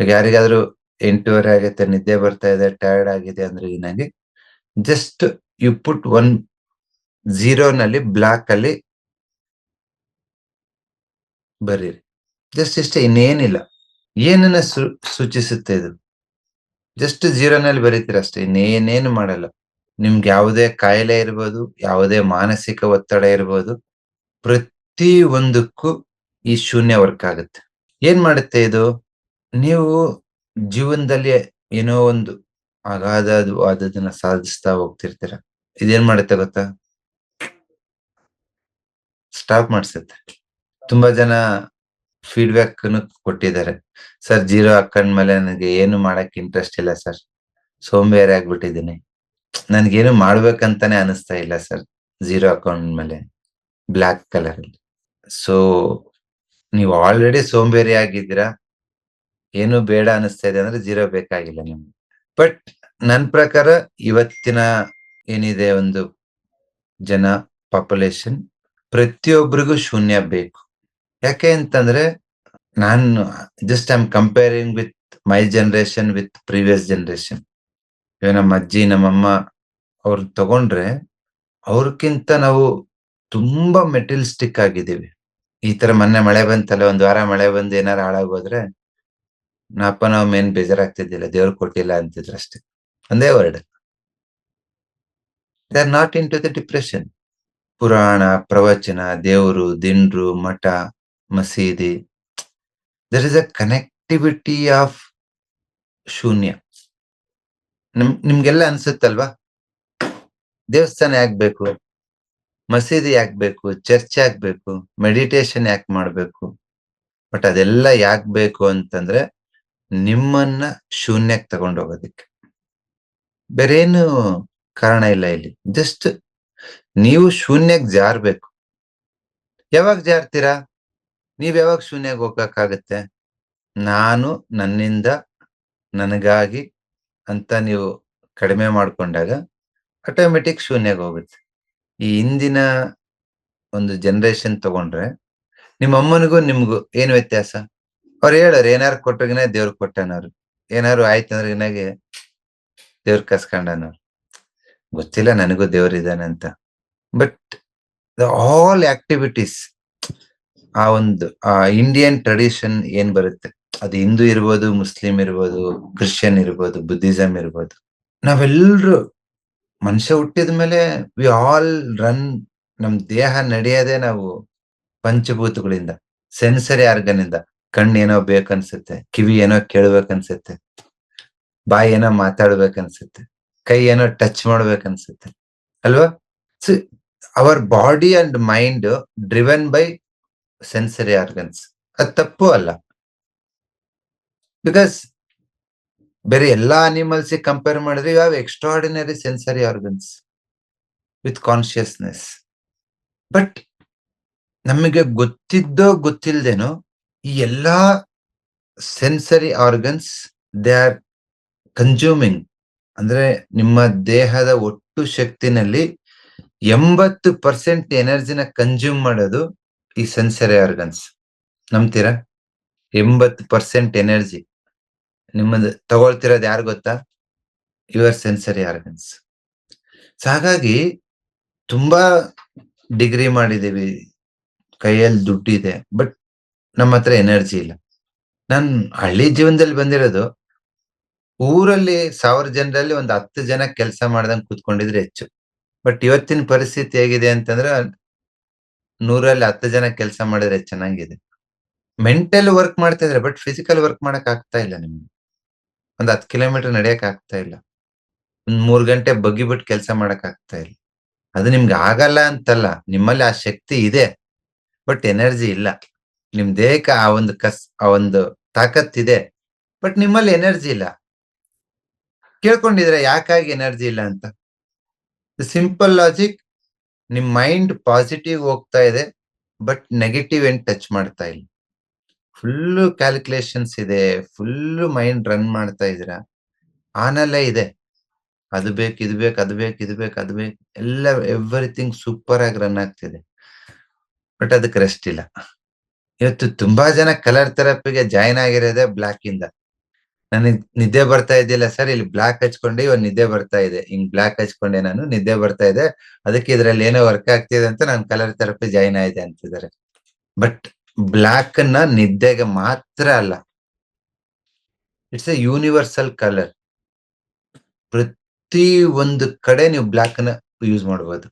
ಈಗ ಯಾರಿಗಾದ್ರೂ ಎಂಟೂವರೆ ಆಗುತ್ತೆ, ನಿದ್ದೆ ಬರ್ತಾ ಇದೆ ಟಯರ್ಡ್ ಆಗಿದೆ ಅಂದ್ರೆ ಏನಾಗಿ ಜಸ್ಟ್ ಯು ಪುಟ್ ಒನ್ನಲ್ಲಿ ಬ್ಲಾಕ್ ಅಲ್ಲಿ ಬರೀರಿ. ಜಸ್ಟ್ ಇಷ್ಟೇ, ಇನ್ನೇನಿಲ್ಲ. ಏನನ್ನ ಸೂಚಿಸುತ್ತೆ ಇದು? ಜಸ್ಟ್ನಲ್ಲಿ ಬರೀತೀರ ಅಷ್ಟೇ, ಇನ್ನೇನೇನು ಮಾಡಲ್ಲ. ನಿಮ್ಗೆ ಯಾವುದೇ ಕಾಯಿಲೆ ಇರ್ಬೋದು, ಯಾವುದೇ ಮಾನಸಿಕ ಒತ್ತಡ ಇರ್ಬೋದು, ಪ್ರತಿ ಒಂದಕ್ಕೂ ಈ ಶೂನ್ಯ ವರ್ಕ್ ಆಗುತ್ತೆ. ಏನ್ ಮಾಡುತ್ತೆ ಇದು? ನೀವು ಜೀವನದಲ್ಲಿ ಏನೋ ಒಂದು ಅಗಾಧವಾದದನ್ನ ಸಾಧಿಸ್ತಾ ಹೋಗ್ತಿರ್ತೀರ. ಇದೇನ್ ಮಾಡುತ್ತೆ ಗೊತ್ತಾ? ಸ್ಟಾಪ್ ಮಾಡ್ಸುತ್ತೆ. ತುಂಬಾ ಜನ ಫೀಡ್ಬ್ಯಾಕ್ ಕೊಟ್ಟಿದ್ದಾರೆ. ಸರ್, ಜೀರೋ ಹಾಕೊಂಡ್ಮೇಲೆ ನನಗೆ ಏನು ಮಾಡಕ್ ಇಂಟ್ರೆಸ್ಟ್ ಇಲ್ಲ ಸರ್. ಸೋಂಬೇರಿ ಆಗ್ಬಿಟ್ಟಿದ್ದೀನಿ. ನನ್ಗೇನು ಮಾಡ್ಬೇಕಂತಾನೆ ಅನಿಸ್ತಾ ಇಲ್ಲ ಸರ್, ಜೀರೋ ಅಕೌಂಟ್ ಮೇಲೆ ಬ್ಲ್ಯಾಕ್ ಕಲರ್ ಅಲ್ಲಿ. ಸೊ ನೀವು ಆಲ್ರೆಡಿ ಸೋಂಬೇರಿ ಆಗಿದ್ದೀರಾ? ಏನು ಬೇಡ ಅನಿಸ್ತಾ ಇದೆ ಅಂದ್ರೆ ಜೀರೋ ಬೇಕಾಗಿಲ್ಲ ನಿಮ್ಗೆ. ಬಟ್ ನನ್ ಪ್ರಕಾರ ಇವತ್ತಿನ ಏನಿದೆ ಒಂದು ಜನ ಪಾಪ್ಯುಲೇಷನ್ ಪ್ರತಿಯೊಬ್ಬರಿಗೂ ಶೂನ್ಯ ಬೇಕು. ಯಾಕೆ ಅಂತಂದ್ರೆ ನಾನು just I comparing with my generation with previous generation ಇವಾಗ ನಮ್ಮ ಅಜ್ಜಿ ನಮ್ಮಮ್ಮ ಅವ್ರ ತಗೊಂಡ್ರೆ ಅವ್ರಕ್ಕಿಂತ ನಾವು ತುಂಬಾ ಮೆಟೀರಿಯಲಿಸ್ಟಿಕ್ ಆಗಿದ್ದೀವಿ. ಈ ತರ ಮೊನ್ನೆ ಮಳೆ ಬಂತಲ್ಲ, ಒಂದ್ ವಾರ ಮಳೆ ಬಂದು ಏನಾರು ಹಾಳಾಗೋದ್ರೆ ನಪ್ಪ ನಾವ್ ಏನ್ ಬೇಜಾರಾಗ್ತಿದ್ದಿಲ್ಲ, ದೇವ್ರು ಕೊಟ್ಟಿಲ್ಲ ಅಂತಿದ್ರು ಅಷ್ಟೇ. ಒಂದೇ word they are not into the depression ಪುರಾಣ, ಪ್ರವಚನ, ದೇವರು, ದಿಂಡ್ರು, ಮಠ, ಮಸೀದಿ. There is a connectivity of ಶೂನ್ಯ. ನಿಮ್, ನಿಮ್ಗೆಲ್ಲ ಅನ್ಸುತ್ತಲ್ವಾ? ದೇವಸ್ಥಾನ ಯಾಕ್ಬೇಕು ಮಸೀದಿ ಯಾಕ್ಬೇಕು ಚರ್ಚ್ ಯಾಕೆ ಬೇಕು? ಮೆಡಿಟೇಷನ್ ಯಾಕೆ ಮಾಡ್ಬೇಕು? ಬಟ್ ಅದೆಲ್ಲ ಯಾಕೆ ಬೇಕು ಅಂತಂದ್ರೆ ನಿಮ್ಮನ್ನ ಶೂನ್ಯಕ್ಕೆ ತಗೊಂಡೋಗೋದಕ್ಕೆ. ಬೇರೇನು ಕಾರಣ ಇಲ್ಲ ಇಲ್ಲಿ. ಜಸ್ಟ್ ನೀವು ಶೂನ್ಯಕ್ಕೆ ಜಾರ್ಬೇಕು. ಯಾವಾಗ ಜಾರ್ತೀರಾ? ನೀವ್ ಯಾವಾಗ ಶೂನ್ಯಕ್ಕೆ ಹೋಗಕ್ಕಾಗತ್ತೆ? ನಾನು ನನ್ನಿಂದ ನನಗಾಗಿ ಅಂತ ನೀವು ಕಡಿಮೆ ಮಾಡ್ಕೊಂಡಾಗ ಆಟೋಮೆಟಿಕ್ ಶೂನ್ಯಕ್ಕೆ ಹೋಗುತ್ತೆ. ಈ ಹಿಂದಿನ ಒಂದು ಜನರೇಷನ್ ತಗೊಂಡ್ರೆ ನಿಮ್ಮ ಅಮ್ಮನಿಗೂ ನಿಮ್ಗೂ ಏನ್ ವ್ಯತ್ಯಾಸ? ಅವ್ರು ಹೇಳೋರು, ಏನಾರು ಕೊಟ್ಟಗಿನ ದೇವ್ರಿಗೆ ಕೊಟ್ಟನವ್ರು. ಏನಾರು ಆಯ್ತಂದ್ರೆ ಏನಾಗೆ ದೇವ್ರ ಕಸ್ಕೊಂಡನವ್ರು. ಗೊತ್ತಿಲ್ಲ ನನಗೂ ದೇವ್ರ ಅಂತ. ಬಟ್ ದ ಆಲ್ ಆಕ್ಟಿವಿಟೀಸ್ ಆ ಒಂದು, ಆ ಇಂಡಿಯನ್ ಟ್ರೆಡಿಷನ್ ಏನ್ ಬರುತ್ತೆ? ಅದು ಹಿಂದೂ ಇರ್ಬೋದು, ಮುಸ್ಲಿಂ ಇರ್ಬೋದು, ಕ್ರಿಶ್ಚಿಯನ್ ಇರ್ಬೋದು, ಬುದ್ಧಿಸಂ ಇರ್ಬೋದು. ನಾವೆಲ್ಲರೂ ಮನುಷ್ಯ ಹುಟ್ಟಿದ ಮೇಲೆ ವಿ ಆಲ್ ರನ್ ನಮ್ ದೇಹ ನಡೆಯೋದೇ ನಾವು ಪಂಚಭೂತಗಳಿಂದ ಸೆನ್ಸರಿ ಆರ್ಗನ್ ಇಂದ. ಕಣ್ಣು ಏನೋ ಬೇಕನ್ಸುತ್ತೆ ಕಿವಿ ಏನೋ ಕೇಳ್ಬೇಕನ್ಸುತ್ತೆ ಬಾಯಿ ಏನೋ ಮಾತಾಡ್ಬೇಕನ್ಸುತ್ತೆ ಕೈ ಏನೋ ಟಚ್ ಮಾಡ್ಬೇಕನ್ಸುತ್ತೆ, ಅಲ್ವಾ? So our body and mind driven by sensory organs ಅದು ತಪ್ಪು ಅಲ್ಲ. ಬಿಕಾಸ್ ಬೇರೆ ಎಲ್ಲಾ ಅನಿಮಲ್ಸ್ ಕಂಪೇರ್ ಮಾಡಿದ್ರೆ you have extraordinary sensory organs with consciousness but ನಮಗೆ ಗೊತ್ತಿದ್ದೋ ಗೊತ್ತಿಲ್ದೇನೋ ಈ ಎಲ್ಲಾ sensory organs they are consuming ಅಂದ್ರೆ ನಿಮ್ಮ ದೇಹದ ಒಟ್ಟು ಶಕ್ತಿನಲ್ಲಿ ಎಂಬತ್ತು ಪರ್ಸೆಂಟ್ ಎನರ್ಜಿನ ಕನ್ಸ್ಯೂಮ್ ಮಾಡೋದು ಈ ಸೆನ್ಸರಿ ಆರ್ಗನ್ಸ್ ನಂಬ್ತೀರಾ? ಎಂಬತ್ತು ಪರ್ಸೆಂಟ್ ಎನರ್ಜಿ ನಿಮ್ಮದು ತಗೊಳ್ತಿರೋದು ಯಾರು ಗೊತ್ತಾ? ಯುವರ್ ಸೆನ್ಸರಿ ಆರ್ಗನ್ಸ್ ಹಾಗಾಗಿ ತುಂಬಾ ಡಿಗ್ರಿ ಮಾಡಿದೀವಿ ಕೈಯಲ್ಲಿ ದುಡ್ಡಿದೆ. ಬಟ್ ನಮ್ಮ ಹತ್ರ ಎನರ್ಜಿ ಇಲ್ಲ. ನಾನ್ ಹಳ್ಳಿ ಜೀವನದಲ್ಲಿ ಬಂದಿರೋದು, ಊರಲ್ಲಿ ಸಾವಿರ ಜನರಲ್ಲಿ ಒಂದು ಹತ್ತು ಜನ ಕೆಲಸ ಮಾಡ್ದಂಗೆ ಕೂತ್ಕೊಂಡಿದ್ರೆ ಹೆಚ್ಚು. ಬಟ್ ಇವತ್ತಿನ ಪರಿಸ್ಥಿತಿ ಹೇಗಿದೆ ಅಂತಂದ್ರೆ, ನೂರಲ್ಲಿ ಹತ್ತು ಜನ ಕೆಲಸ ಮಾಡಿದ್ರೆ ಚೆನ್ನಾಗಿದೆ. ಮೆಂಟಲ್ ವರ್ಕ್ ಮಾಡ್ತಾ ಇದ್ರೆ ಬಟ್ ಫಿಸಿಕಲ್ ವರ್ಕ್ ಮಾಡಕ್ ಆಗ್ತಾ ಇಲ್ಲ ನಿಮ್ಗೆ. ಒಂದ್ ಹತ್ತು ಕಿಲೋಮೀಟರ್ ನಡೆಯಕ್ ಆಗ್ತಾ ಇಲ್ಲ. ಒಂದ್ ಮೂರ್ ಗಂಟೆ ಬಗ್ಗಿ ಬಿಟ್ಟು ಕೆಲಸ ಮಾಡಕ್ ಆಗ್ತಾ ಇಲ್ಲ. ಅದು ನಿಮ್ಗೆ ಆಗಲ್ಲ ಅಂತಲ್ಲ, ನಿಮ್ಮಲ್ಲಿ ಆ ಶಕ್ತಿ ಇದೆ ಬಟ್ ಎನರ್ಜಿ ಇಲ್ಲ. ನಿಮ್ ದೇಹಕ್ಕೆ ಆ ಒಂದು ಕಸ್, ಆ ಒಂದು ತಾಕತ್ತಿದೆ ಬಟ್ ನಿಮ್ಮಲ್ಲಿ ಎನರ್ಜಿ ಇಲ್ಲ. ಕೇಳ್ಕೊಂಡಿದ್ರೆ ಯಾಕಾಗಿ ಎನರ್ಜಿ ಇಲ್ಲ ಅಂತ? ಸಿಂಪಲ್ ಲಾಜಿಕ್ ನಿಮ್ ಮೈಂಡ್ ಪಾಸಿಟಿವ್ ಹೋಗ್ತಾ ಇದೆ ಬಟ್ ನೆಗೆಟಿವ್ ಏನ್ ಟಚ್ ಮಾಡ್ತಾ ಇಲ್ಲ. ಫುಲ್ ಕ್ಯಾಲ್ಕುಲೇಷನ್ಸ್ ಇದೆ ಫುಲ್ ಮೈಂಡ್ ರನ್ ಮಾಡ್ತಾ ಇದೀರಾ ಆನಲ್ಲೇ ಇದೆ. ಅದು ಬೇಕು, ಇದು ಬೇಕು, ಅದು ಬೇಕು, ಇದು ಬೇಕು, ಅದು ಬೇಕು, ಎಲ್ಲ ಎವ್ರಿಥಿಂಗ್ ಸೂಪರ್ ಆಗಿ ರನ್ ಆಗ್ತಿದೆ. ಬಟ್ ಅದಕ್ಕೆ ರೆಸ್ಟ್ ಇಲ್ಲ. ಇವತ್ತು ತುಂಬಾ ಜನ ಕಲರ್ ಥೆರಪಿಗೆ ಜಾಯಿನ್ ಆಗಿರೋದೇ ಬ್ಲಾಕ್ ಇಂದ. ನನಗೆ ನಿದ್ದೆ ಬರ್ತಾ ಇದ್ದಿಲ್ಲ ಸರ್ ಇಲ್ಲಿ ಬ್ಲಾಕ್ ಹಚ್ಕೊಂಡೆ, ಇವಾಗ ನಿದ್ದೆ ಬರ್ತಾ ಇದೆ. ಹಿಂಗ್ ಬ್ಲಾಕ್ ಹಚ್ಕೊಂಡೆ ನಾನು, ನಿದ್ದೆ ಬರ್ತಾ ಇದೆ. ಅದಕ್ಕೆ ಇದ್ರಲ್ಲಿ ಏನೋ ವರ್ಕ್ ಆಗ್ತಿದೆ ಅಂತ ನಾನು ಕಲರ್ ಥೆರಪಿ ಜಾಯಿನ್ ಆಗಿದೆ ಅಂತಿದ್ದಾರೆ. ಬಟ್ ಬ್ಲಾಕ್ ಅನ್ನ ನಿದ್ದೆಗೆ ಮಾತ್ರ ಅಲ್ಲ. ಇಟ್ಸ್ ಎ ಯೂನಿವರ್ಸಲ್ ಕಲರ್ ಪ್ರತಿ ಒಂದು ಕಡೆ ನೀವು ಬ್ಲಾಕ್ ಅನ್ನ ಯೂಸ್ ಮಾಡಬಹುದು